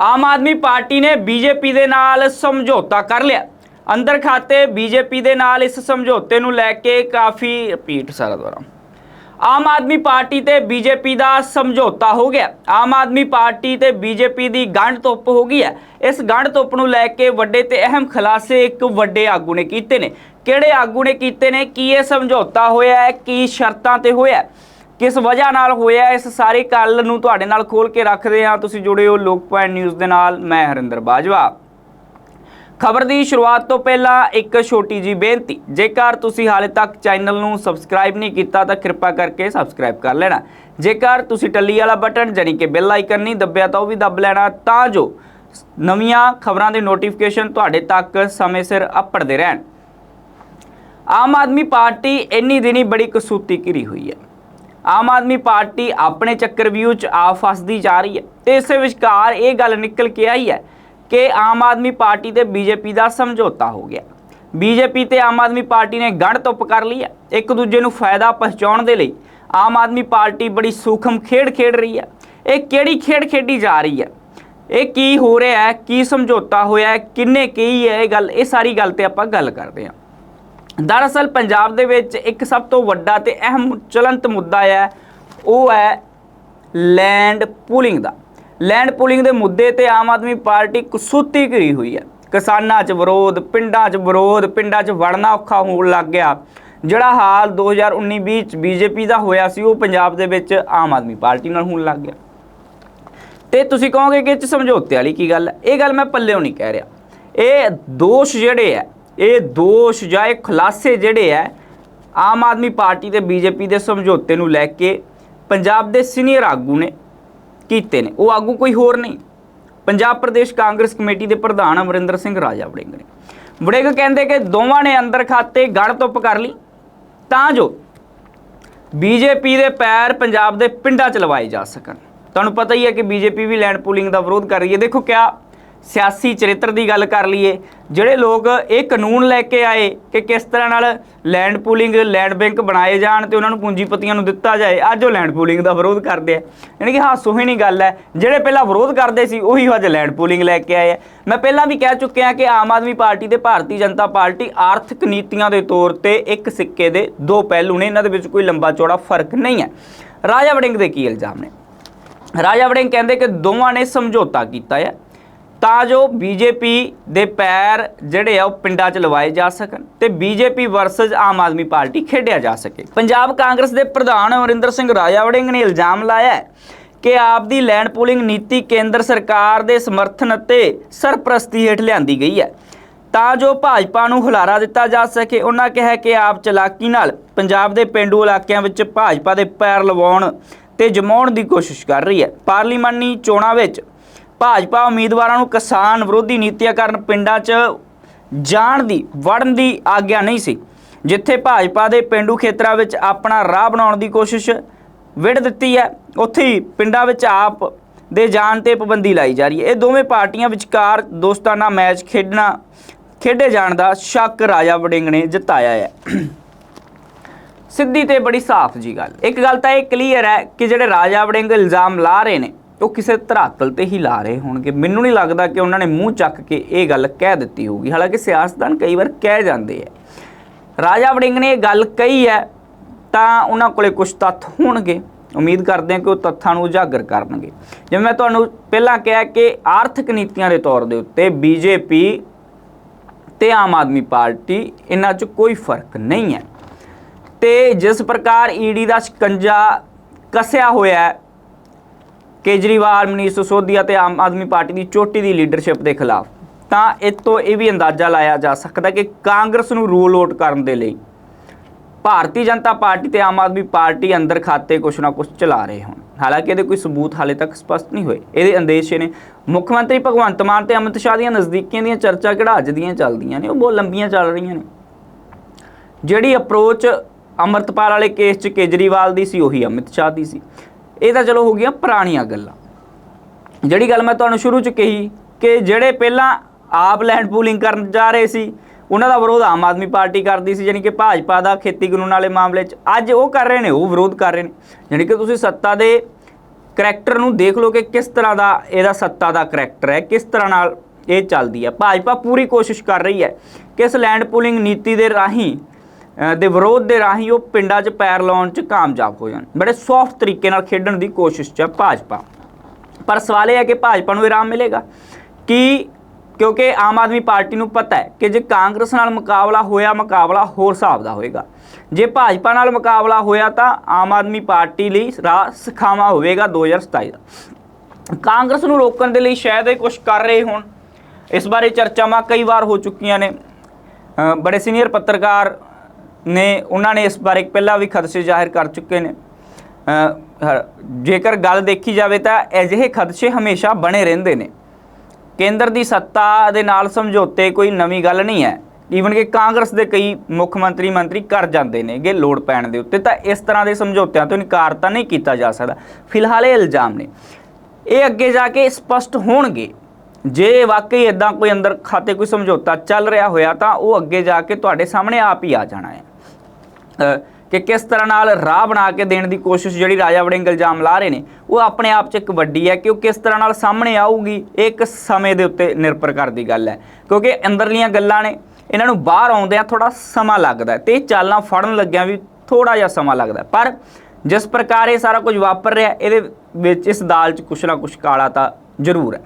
ਆਮ Aadmi party ਨੇ BJP ਦੇ ਨਾਲ ਸਮਝੌਤਾ ਕਰ ਲਿਆ। ਅੰਦਰ ਖਾਤੇ ਬੀਜੇਪੀ ਦੇ ਨਾਲ ਇਸ ਸਮਝੌਤੇ ਨੂੰ ਲੈ ਕੇ ਕਾਫੀ ਰਿਪੀਟ ਸਾਰਾ ਦੁਆਰਾ ਆਮ ਆਦਮੀ ਪਾਰਟੀ ਤੇ ਬੀਜੇਪੀ ਦਾ ਸਮਝੌਤਾ ਹੋ ਗਿਆ। ਆਮ ਆਦਮੀ ਪਾਰਟੀ ਤੇ ਬੀਜੇਪੀ ਦੀ ਗੰਢ ਧੁੱਪ ਹੋ ਗਈ ਹੈ। ਇਸ ਗੰਢ ਧੁੱਪ ਨੂੰ ਲੈ ਕੇ ਵੱਡੇ ਤੇ ਅਹਿਮ ਖੁਲਾਸੇ ਇੱਕ ਵੱਡੇ ਆਗੂ ਨੇ ਕੀਤੇ ਨੇ। ਕਿਹੜੇ ਆਗੂ ਨੇ ਕੀਤੇ ਨੇ? ਕੀ ਇਹ ਸਮਝੌਤਾ ਹੋਇਆ ਹੈ? ਕੀ ਸ਼ਰਤਾਂ ਤੇ ਹੋਇਆ ਹੈ? ਕਿਸ ਵਜ੍ਹਾ ਨਾਲ ਹੋਇਆ? ਇਸ ਸਾਰੀ ਗੱਲ ਨੂੰ ਤੁਹਾਡੇ ਨਾਲ ਖੋਲ ਕੇ ਰੱਖਦੇ ਹਾਂ। ਤੁਸੀਂ ਜੁੜੇ ਹੋ ਲੋਕ ਪੁਆਇੰਟ ਨਿਊਜ਼ ਦੇ ਨਾਲ। ਮੈਂ ਹਰਿੰਦਰ ਬਾਜਵਾ। ਖਬਰ ਦੀ ਸ਼ੁਰੂਆਤ ਤੋਂ ਪਹਿਲਾਂ ਇੱਕ ਛੋਟੀ ਜੀ ਬੇਨਤੀ। ਜੇਕਰ ਤੁਸੀਂ ਹਾਲੇ ਤੱਕ ਚੈਨਲ ਨੂੰ ਸਬਸਕ੍ਰਾਈਬ ਨਹੀਂ ਕੀਤਾ, ਤਾਂ ਕਿਰਪਾ ਕਰਕੇ ਸਬਸਕ੍ਰਾਈਬ ਕਰ ਲੈਣਾ। ਜੇਕਰ ਤੁਸੀਂ ਟੱਲੀ ਵਾਲਾ ਬਟਨ, ਜਾਣੀ ਕਿ ਬੈਲ ਆਈਕਨ ਨਹੀਂ ਦੱਬਿਆ, ਤਾਂ ਉਹ ਵੀ ਦੱਬ ਲੈਣਾ। ਤਾਂ ਜੋ ਨਵੀਆਂ ਖਬਰਾਂ ਦੇ ਨੋਟੀਫਿਕੇਸ਼ਨ ਤੁਹਾਡੇ ਤੱਕ ਸਮੇਂ ਸਿਰ ਅਪੜਦੇ ਰਹਿਣ। ਆਮ ਆਦਮੀ ਪਾਰਟੀ ਇੰਨੀ ਦਿਨੀ ਬੜੀ ਕਸੂਤੀ ਘਿਰੀ ਹੋਈ ਹੈ। ਆਮ ਆਦਮੀ ਪਾਰਟੀ ਆਪਣੇ ਚੱਕਰਵਿਊਹ 'ਚ ਆ ਫਸਦੀ ਜਾ ਰਹੀ ਹੈ ਤੇ ਇਸੇ ਵਿਚਕਾਰ ਇਹ ਗੱਲ ਨਿਕਲ ਕੇ ਆਈ ਹੈ ਕਿ ਆਮ ਆਦਮੀ ਪਾਰਟੀ ਤੇ ਬੀਜੇਪੀ ਦਾ ਸਮਝੌਤਾ ਹੋ ਗਿਆ। ਬੀਜੇਪੀ ਤੇ ਆਮ ਆਦਮੀ ਪਾਰਟੀ ਨੇ ਗੰਢ ਧੁੱਪ ਕਰ ਲਈ ਹੈ। ਇੱਕ ਦੂਜੇ ਨੂੰ ਫਾਇਦਾ ਪਹੁੰਚਾਉਣ ਦੇ ਲਈ ਆਮ ਆਦਮੀ ਪਾਰਟੀ ਬੜੀ ਸੂਖਮ ਖੇਡ ਖੇਡ ਰਹੀ ਹੈ। ਇਹ ਕਿਹੜੀ ਖੇਡ ਖੇਡੀ ਜਾ ਰਹੀ ਹੈ? ਇਹ ਕੀ ਹੋ ਰਿਹਾ ਹੈ? ਕੀ ਸਮਝੌਤਾ ਹੋਇਆ ਹੈ? ਕਿੰਨੇ ਕੀ ਹੈ? ਇਹ ਗੱਲ ਇਹ ਸਾਰੀ ਗੱਲ ਤੇ ਆਪਾਂ ਗੱਲ ਕਰਦੇ ਹਾਂ। ਦਰਅਸਲ ਪੰਜਾਬ ਦੇ ਵਿੱਚ ਇੱਕ ਸਭ ਤੋਂ ਵੱਡਾ ਤੇ ਅਹਿਮ ਚਲੰਤ ਮੁੱਦਾ ਹੈ, ਉਹ ਹੈ ਲੈਂਡ ਪੂਲਿੰਗ ਦਾ। ਲੈਂਡ ਪੂਲਿੰਗ ਦੇ ਮੁੱਦੇ ਤੇ ਆਮ ਆਦਮੀ ਪਾਰਟੀ ਕਸੂਤੀ ਘਿਰੀ ਹੋਈ ਹੈ। ਕਿਸਾਨਾਂ 'ਚ ਵਿਰੋਧ, ਪਿੰਡਾਂ 'ਚ ਵਿਰੋਧ, ਪਿੰਡਾਂ 'ਚ ਵੜਨਾ ਔਖਾ ਹੋਣ ਲੱਗ ਗਿਆ। ਜਿਹੜਾ ਹਾਲ 2019-20 ਚ ਬੀਜੇਪੀ ਦਾ ਹੋਇਆ ਸੀ, ਉਹ ਪੰਜਾਬ ਦੇ ਵਿੱਚ ਆਮ ਆਦਮੀ ਪਾਰਟੀ ਨਾਲ ਹੋਣ ਲੱਗ ਗਿਆ। ਤੇ ਤੁਸੀਂ ਕਹੋਗੇ ਕਿ ਇਹ 'ਚ ਸਮਝੌਤੇ ਵਾਲੀ ਕੀ ਗੱਲ ਹੈ? ਇਹ ਗੱਲ ਮੈਂ ਪੱਲਿਓਂ ਨਹੀਂ ਕਹਿ ਰਿਹਾ। ਇਹ ਦੋਸ਼ ਜਿਹੜੇ ਆ ਇਹ ਦੋਸ਼ ਜਾਂ ਇਹ ਖੁਲਾਸੇ ਜਿਹੜੇ ਆ ਆਮ ਆਦਮੀ ਪਾਰਟੀ ਤੇ ਬੀਜੇਪੀ ਦੇ ਸਮਝੌਤੇ ਨੂੰ ਲੈ ਕੇ ਪੰਜਾਬ ਦੇ ਸੀਨੀਅਰ ਆਗੂ ਨੇ ਕੀਤੇ ਨੇ। ਉਹ ਆਗੂ ਕੋਈ ਹੋਰ ਨਹੀਂ। ਪੰਜਾਬ ਪ੍ਰਦੇਸ਼ ਕਾਂਗਰਸ ਕਮੇਟੀ ਦੇ ਪ੍ਰਧਾਨ ਅਮਰਿੰਦਰ ਸਿੰਘ ਰਾਜਾ ਵੜਿੰਗ ਨੇ। ਵੜਿੰਗ ਕਹਿੰਦੇ ਕਿ ਦੋਵਾਂ ਨੇ ਅੰਦਰ ਖਾਤੇ ਗੜ ਧੁੱਪ ਕਰ ਲਈ। ਤਾਂ ਜੋ ਬੀਜੇਪੀ ਦੇ ਪੈਰ ਪੰਜਾਬ ਦੇ ਪਿੰਡਾਂ 'ਚ ਲਵਾਏ ਜਾ ਸਕਣ। ਤੁਹਾਨੂੰ ਪਤਾ ਹੀ ਹੈ ਕਿ ਬੀਜੇਪੀ ਵੀ ਲੈਂਡ ਪੂਲਿੰਗ ਦਾ ਵਿਰੋਧ ਕਰ ਰਹੀ ਹੈ। ਦੇਖੋ ਕਿਆ ਸਿਆਸੀ ਚਰਿੱਤਰ ਦੀ ਗੱਲ ਕਰ ਲਈਏ, ਜਿਹੜੇ ਲੋਕ ਇਹ ਕਾਨੂੰਨ ਲੈ ਕੇ ਆਏ ਕਿ ਕਿਸ ਤਰ੍ਹਾਂ ਨਾਲ ਲੈਂਡ ਪੂਲਿੰਗ ਲੈਂਡ ਬੈਂਕ ਬਣਾਏ ਜਾਣ ਤੇ ਉਹਨਾਂ ਨੂੰ ਪੂੰਜੀਪਤੀਆਂ ਨੂੰ ਦਿੱਤਾ ਜਾਏ, ਅੱਜ ਉਹ ਲੈਂਡ ਪੂਲਿੰਗ ਦਾ ਵਿਰੋਧ ਕਰਦੇ ਆ। ਯਾਨੀ ਕਿ ਹਾਸੋ ਹੀ ਨਹੀਂ ਗੱਲ ਹੈ, ਜਿਹੜੇ ਪਹਿਲਾਂ ਵਿਰੋਧ ਕਰਦੇ ਸੀ, ਉਹੀ ਅੱਜ ਲੈਂਡ ਪੂਲਿੰਗ ਲੈ ਕੇ ਆਏ ਆ। ਮੈਂ ਪਹਿਲਾਂ ਵੀ ਕਹਿ ਚੁੱਕਿਆ ਕਿ ਆਮ ਆਦਮੀ ਪਾਰਟੀ ਤੇ ਭਾਰਤੀ ਜਨਤਾ ਪਾਰਟੀ ਆਰਥਿਕ ਨੀਤੀਆਂ ਦੇ ਤੌਰ ਤੇ ਇੱਕ ਸਿੱਕੇ ਦੇ ਦੋ ਪਹਿਲੂ ਨੇ, ਇਹਨਾਂ ਦੇ ਵਿੱਚ ਕੋਈ ਲੰਬਾ ਚੌੜਾ ਫ਼ਰਕ ਨਹੀਂ ਹੈ। ਰਾਜਾ ਵੜਿੰਗ ਦੇ ਕੀ ਇਲਜ਼ਾਮ ਨੇ? ਰਾਜਾ ਵੜਿੰਗ ਕਹਿੰਦੇ ਕਿ ਦੋਵਾਂ ਨੇ ਸਮਝੌਤਾ ਕੀਤਾ ਹੈ ਤਾਂ ਜੋ ਬੀਜੇਪੀ ਦੇ ਪੈਰ ਜਿਹੜੇ ਆ ਉਹ ਪਿੰਡਾਂ 'ਚ ਲਵਾਏ ਜਾ ਸਕਣ ਤੇ BJP versus Aam Aadmi party ਖੇਡਿਆ ਜਾ ਸਕੇ। ਪੰਜਾਬ ਕਾਂਗਰਸ ਦੇ ਪ੍ਰਧਾਨ ਅਮਰਿੰਦਰ ਸਿੰਘ ਰਾਜਾ ਵੜਿੰਗ ਨੇ ਇਲਜ਼ਾਮ ਲਾਇਆ ਕਿ ਆਪ ਦੀ ਲੈਂਡ ਪੂਲਿੰਗ ਨੀਤੀ ਕੇਂਦਰ ਸਰਕਾਰ ਦੇ ਸਮਰਥਨ ਅਤੇ ਸਰਪ੍ਰਸਤੀ ਹੇਠ ਲਿਆਂਦੀ ਗਈ ਹੈ। ਤਾਂ ਜੋ ਭਾਜਪਾ ਨੂੰ ਹੁਲਾਰਾ ਦਿੱਤਾ ਜਾ ਸਕੇ, ਉਹਨਾਂ ਕਿਹਾ ਕਿ ਆਪ ਚਲਾਕੀ ਨਾਲ ਪੰਜਾਬ ਦੇ ਪਿੰਡੂ ਇਲਾਕਿਆਂ ਵਿੱਚ ਭਾਜਪਾ ਦੇ ਪੈਰ ਲਵਾਉਣ ਤੇ ਜਮਾਉਣ ਦੀ ਕੋਸ਼ਿਸ਼ ਕਰ ਰਹੀ ਹੈ। ਪਾਰਲੀਮਾਨੀ ਚੋਣਾਂ ਵਿੱਚ ਭਾਜਪਾ ਉਮੀਦਵਾਰਾਂ ਨੂੰ ਕਿਸਾਨ ਵਿਰੋਧੀ ਨੀਤੀਆਂ ਕਾਰਨ ਪਿੰਡਾਂ 'ਚ ਜਾਣ ਦੀ, ਵੜਨ ਦੀ ਆਗਿਆ ਨਹੀਂ ਸੀ, ਜਿੱਥੇ ਭਾਜਪਾ ਦੇ ਪਿੰਡੂ ਖੇਤਰਾਂ ਵਿੱਚ ਆਪਣਾ ਰਾਹ ਬਣਾਉਣ ਦੀ ਕੋਸ਼ਿਸ਼ ਵਿੜ ਦਿੱਤੀ ਹੈ, ਉੱਥੇ ਹੀ ਪਿੰਡਾਂ ਵਿੱਚ ਆਪ ਦੇ ਜਾਣ ਤੇ ਪਾਬੰਦੀ ਲਾਈ ਜਾ ਰਹੀ ਹੈ। ਇਹ ਦੋਵੇਂ ਪਾਰਟੀਆਂ ਵਿਚਕਾਰ ਦੋਸਤਾਨਾ ਮੈਚ ਖੇਡਣਾ, ਖੇਡੇ ਜਾਣ ਦਾ ਸ਼ੱਕ ਰਾਜਾ ਵੜਿੰਗ ਨੇ ਜਤਾਇਆ ਹੈ। ਸਿੱਧੀ ਤੇ ਬੜੀ ਸਾਫ਼ ਜੀ ਗੱਲ। ਇੱਕ ਗੱਲ ਤਾਂ ਇਹ ਕਲੀਅਰ ਹੈ ਕਿ ਜਿਹੜੇ ਰਾਜਾ ਵੜਿੰਗ ਇਲਜ਼ਾਮ ਲਾ ਰਹੇ ਨੇ ਉਹ ਕਿਸੇ ਧਰਾਤਲ ਤੇ ਹੀ ਲਾ ਰਹੇ ਹੋਣਗੇ। ਮੈਨੂੰ ਨਹੀਂ ਲੱਗਦਾ ਕਿ ਉਹਨਾਂ ਨੇ ਮੂੰਹ ਚੱਕ ਕੇ ਇਹ ਗੱਲ ਕਹਿ ਦਿੱਤੀ ਹੋਊਗੀ। ਹਾਲਾਂਕਿ ਸਿਆਸਤਦਾਨ ਕਈ ਵਾਰ ਕਹਿ ਜਾਂਦੇ ਆ। ਰਾਜਾ ਵੜਿੰਗ ਨੇ ਇਹ ਗੱਲ ਕਹੀ ਹੈ, ਤਾਂ ਉਹਨਾਂ ਕੋਲੇ ਕੁਝ ਤੱਥ ਹੋਣਗੇ। ਉਮੀਦ ਕਰਦੇ ਹਾਂ ਕਿ ਉਹ ਤੱਥਾਂ ਨੂੰ ਉਜਾਗਰ ਕਰਨਗੇ। ਜਿਵੇਂ ਮੈਂ ਤੁਹਾਨੂੰ ਪਹਿਲਾਂ ਕਿਹਾ ਕਿ ਆਰਥਿਕ ਨੀਤੀਆਂ ਦੇ ਤੌਰ ਦੇ ਉੱਤੇ ਬੀਜੇਪੀ ਤੇ ਆਮ ਆਦਮੀ ਪਾਰਟੀ ਇਹਨਾਂ 'ਚ ਕੋਈ ਫ਼ਰਕ ਨਹੀਂ ਹੈ। ਤੇ ਜਿਸ ਪ੍ਰਕਾਰ ਈਡੀ ਦਾ ਸ਼ਿਕੰਜਾ ਕਸਿਆ ਹੋਇਆ ਹੈ ਕੇਜਰੀਵਾਲ, ਮਨੀਸ਼ ਸਿਸੋਦੀਆ ਤੇ ਆਮ ਆਦਮੀ ਪਾਰਟੀ ਦੀ ਚੋਟੀ ਦੀ ਲੀਡਰਸ਼ਿਪ ਦੇ ਖਿਲਾਫ। ਤਾਂ ਇਹ ਤੋਂ ਇਹ ਵੀ ਅੰਦਾਜ਼ਾ ਲਾਇਆ ਜਾ ਸਕਦਾ ਕਿ ਕਾਂਗਰਸ ਨੂੰ ਰੂਲ ਆਊਟ ਕਰਨ ਦੇ ਲਈ ਭਾਰਤੀ ਜਨਤਾ ਪਾਰਟੀ ਤੇ ਆਮ ਆਦਮੀ ਪਾਰਟੀ ਅੰਦਰ ਖਾਤੇ ਕੁਛ ਨਾ ਕੁਛ ਚਲਾ ਰਹੇ ਹੋਣ। ਹਾਲਾਂਕਿ ਇਹਦੇ ਕੋਈ ਸਬੂਤ ਹਾਲੇ ਤੱਕ ਸਪਸ਼ਟ ਨਹੀਂ ਹੋਏ। ਇਹਦੇ ਅੰਦੇਸ਼ੇ ਨੇ, ਮੁੱਖ ਮੰਤਰੀ ਭਗਵੰਤ ਮਾਨ ਤੇ ਅਮਿਤ ਸ਼ਾਹ ਦੀਆਂ ਨਜ਼ਦੀਕੀਆਂ ਦੀਆਂ ਚਰਚਾ ਕਿਹੜਾ ਅੱਜ ਦੀਆਂ ਚੱਲਦੀਆਂ ਨੇ, ਉਹ ਬਹੁਤ ਲੰਬੀਆਂ ਚੱਲ ਰਹੀਆਂ ਨੇ। ਜਿਹੜੀ ਅਪਰੋਚ ਅਮਰਤਪਾਲ ਵਾਲੇ ਕੇਸ 'ਚ ਕੇਜਰੀਵਾਲ ਦੀ ਸੀ, ਉਹੀ ਅਮਿਤ ਸ਼ਾਹ ਦੀ ਸੀ। ਇਹ ਤਾਂ ਚਲੋ ਹੋ ਗਈਆਂ ਪੁਰਾਣੀਆਂ ਗੱਲਾਂ। ਜਿਹੜੀ ਗੱਲ ਮੈਂ ਤੁਹਾਨੂੰ ਸ਼ੁਰੂ 'ਚ ਕਹੀ ਕਿ ਜਿਹੜੇ ਪਹਿਲਾਂ ਆਪ ਲੈਂਡ ਪੂਲਿੰਗ ਕਰਨ ਜਾ ਰਹੇ ਸੀ, ਉਹਨਾਂ ਦਾ ਵਿਰੋਧ ਆਮ ਆਦਮੀ ਪਾਰਟੀ ਕਰਦੀ ਸੀ ਯਾਨੀ ਕਿ ਭਾਜਪਾ ਦਾ ਖੇਤੀ ਕਾਨੂੰਨ ਵਾਲੇ ਮਾਮਲੇ 'ਚ। ਅੱਜ ਉਹ ਕਰ ਰਹੇ ਨੇ, ਉਹ ਵਿਰੋਧ ਕਰ ਰਹੇ ਨੇ। ਯਾਨੀ ਕਿ ਤੁਸੀਂ ਸੱਤਾ ਦੇ ਕਰੈਕਟਰ ਨੂੰ ਦੇਖ ਲਓ ਕਿ ਕਿਸ ਤਰ੍ਹਾਂ ਦਾ ਇਹਦਾ ਸੱਤਾ ਦਾ ਕਰੈਕਟਰ ਹੈ, ਕਿਸ ਤਰ੍ਹਾਂ ਨਾਲ ਇਹ ਚੱਲਦੀ ਹੈ। ਭਾਜਪਾ ਪੂਰੀ ਕੋਸ਼ਿਸ਼ ਕਰ ਰਹੀ ਹੈ ਕਿ ਇਸ ਲੈਂਡ ਪੂਲਿੰਗ ਨੀਤੀ ਦੇ ਰਾਹੀਂ ਦੇ ਵਿਰੋਧ ਦੇ ਰਾਹੀਂ ਉਹ ਪਿੰਡਾਂ 'ਚ ਪੈਰ ਲਾਉਣ 'ਚ ਕਾਮਯਾਬ ਹੋ ਜਾਣ। ਬੜੇ ਸੌਫਟ ਤਰੀਕੇ ਨਾਲ ਖੇਡਣ ਦੀ ਕੋਸ਼ਿਸ਼ 'ਚ ਹੈ ਭਾਜਪਾ। ਪਰ ਸਵਾਲ ਇਹ ਹੈ ਕਿ ਭਾਜਪਾ ਨੂੰ ਆਰਾਮ ਮਿਲੇਗਾ? ਕਿ ਕਿਉਂਕਿ ਆਮ ਆਦਮੀ ਪਾਰਟੀ ਨੂੰ ਪਤਾ ਹੈ ਕਿ ਜੇ ਕਾਂਗਰਸ ਨਾਲ ਮੁਕਾਬਲਾ ਹੋਇਆ, ਮੁਕਾਬਲਾ ਹੋਰ ਹਿਸਾਬ ਦਾ ਹੋਏਗਾ। ਜੇ ਭਾਜਪਾ ਨਾਲ ਮੁਕਾਬਲਾ ਹੋਇਆ ਤਾਂ ਆਮ ਆਦਮੀ ਪਾਰਟੀ ਲਈ ਰਾਹ ਸਖਾਵਾ ਹੋਵੇਗਾ 2027 ਦਾ। ਕਾਂਗਰਸ ਨੂੰ ਰੋਕਣ ਦੇ ਲਈ ਸ਼ਾਇਦ ਇਹ ਕੁਝ ਕਰ ਰਹੇ ਹੋਣ। ਇਸ ਬਾਰੇ ਚਰਚਾਵਾਂ ਕਈ ਵਾਰ ਹੋ ਚੁੱਕੀਆਂ ਨੇ। ਬੜੇ ਸੀਨੀਅਰ ਪੱਤਰਕਾਰ ਨੇ ਉਹਨਾਂ ਨੇ ਇਸ ਬਾਰੇ ਪਹਿਲਾਂ ਵੀ ਖਦਸ਼ੇ ਜ਼ਾਹਿਰ ਕਰ ਚੁੱਕੇ ਨੇ। ਜੇਕਰ ਗੱਲ ਦੇਖੀ ਜਾਵੇ ਤਾਂ ਅਜਿਹੇ ਖਦਸ਼ੇ ਹਮੇਸ਼ਾ ਬਣੇ ਰਹਿੰਦੇ ਨੇ। ਕੇਂਦਰ ਦੀ ਸੱਤਾ ਦੇ ਨਾਲ ਸਮਝੌਤੇ ਕੋਈ ਨਵੀਂ ਗੱਲ ਨਹੀਂ ਹੈ। ਈਵਨ ਕਿ ਕਾਂਗਰਸ ਦੇ ਕਈ ਮੁੱਖ ਮੰਤਰੀ ਮੰਤਰੀ ਕਰ ਜਾਂਦੇ ਨੇਗੇ ਲੋੜ ਪੈਣ ਦੇ ਉੱਤੇ, ਤਾਂ ਇਸ ਤਰ੍ਹਾਂ ਦੇ ਸਮਝੌਤਿਆਂ ਤੋਂ ਇਨਕਾਰ ਤਾਂ ਨਹੀਂ ਕੀਤਾ ਜਾ ਸਕਦਾ। ਫਿਲਹਾਲ ਇਹ ਇਲਜ਼ਾਮ ਨੇ। ਇਹ ਅੱਗੇ ਜਾ ਕੇ ਸਪਸ਼ਟ ਹੋਣਗੇ। ਜੇ ਵਾਕਈ ਇਦਾਂ ਕੋਈ ਅੰਦਰ ਖਾਤੇ ਕੋਈ ਸਮਝੌਤਾ ਚੱਲ ਰਿਹਾ ਹੋਇਆ ਤਾਂ ਉਹ ਅੱਗੇ ਜਾ ਕੇ ਤੁਹਾਡੇ ਸਾਹਮਣੇ ਆਪ ਹੀ ਆ ਜਾਣਾ ਹੈ। ਕਿ ਕਿਸ ਤਰ੍ਹਾਂ ਨਾਲ ਰਾਹ ਬਣਾ ਕੇ ਦੇਣ ਦੀ ਕੋਸ਼ਿਸ਼ ਜਿਹੜੀ ਰਾਜਾ ਵੜਿੰਗ ਇਲਜ਼ਾਮ ਲਾ ਰਹੇ ਨੇ, ਉਹ ਆਪਣੇ ਆਪ 'ਚ ਇੱਕ ਵੱਡੀ ਹੈ ਕਿ ਉਹ ਕਿਸ ਤਰ੍ਹਾਂ ਨਾਲ ਸਾਹਮਣੇ ਆਊਗੀ, ਇਹ ਇੱਕ ਸਮੇਂ ਦੇ ਉੱਤੇ ਨਿਰਭਰ ਕਰਦੀ ਗੱਲ ਹੈ। ਕਿਉਂਕਿ ਅੰਦਰਲੀਆਂ ਗੱਲਾਂ ਨੇ, ਇਹਨਾਂ ਨੂੰ ਬਾਹਰ ਆਉਂਦਿਆਂ ਥੋੜਾ ਸਮਾਂ ਲੱਗਦਾ ਹੈ ਤੇ ਇਹ ਚਾਲਾਂ ਫੜਨ ਲੱਗਿਆਂ ਵੀ ਥੋੜਾ ਜਿਹਾ ਸਮਾਂ ਲੱਗਦਾ ਪਰ ਜਿਸ ਪ੍ਰਕਾਰ ਇਹ ਸਾਰਾ ਕੁਝ ਵਾਪਰ ਰਿਹਾ, ਇਹਦੇ ਵਿੱਚ ਇਸ ਦਾਲ 'ਚ ਕੁਛ ਨਾ ਕੁਛ ਕਾਲਾ ਤਾਂ ਜ਼ਰੂਰ ਹੈ।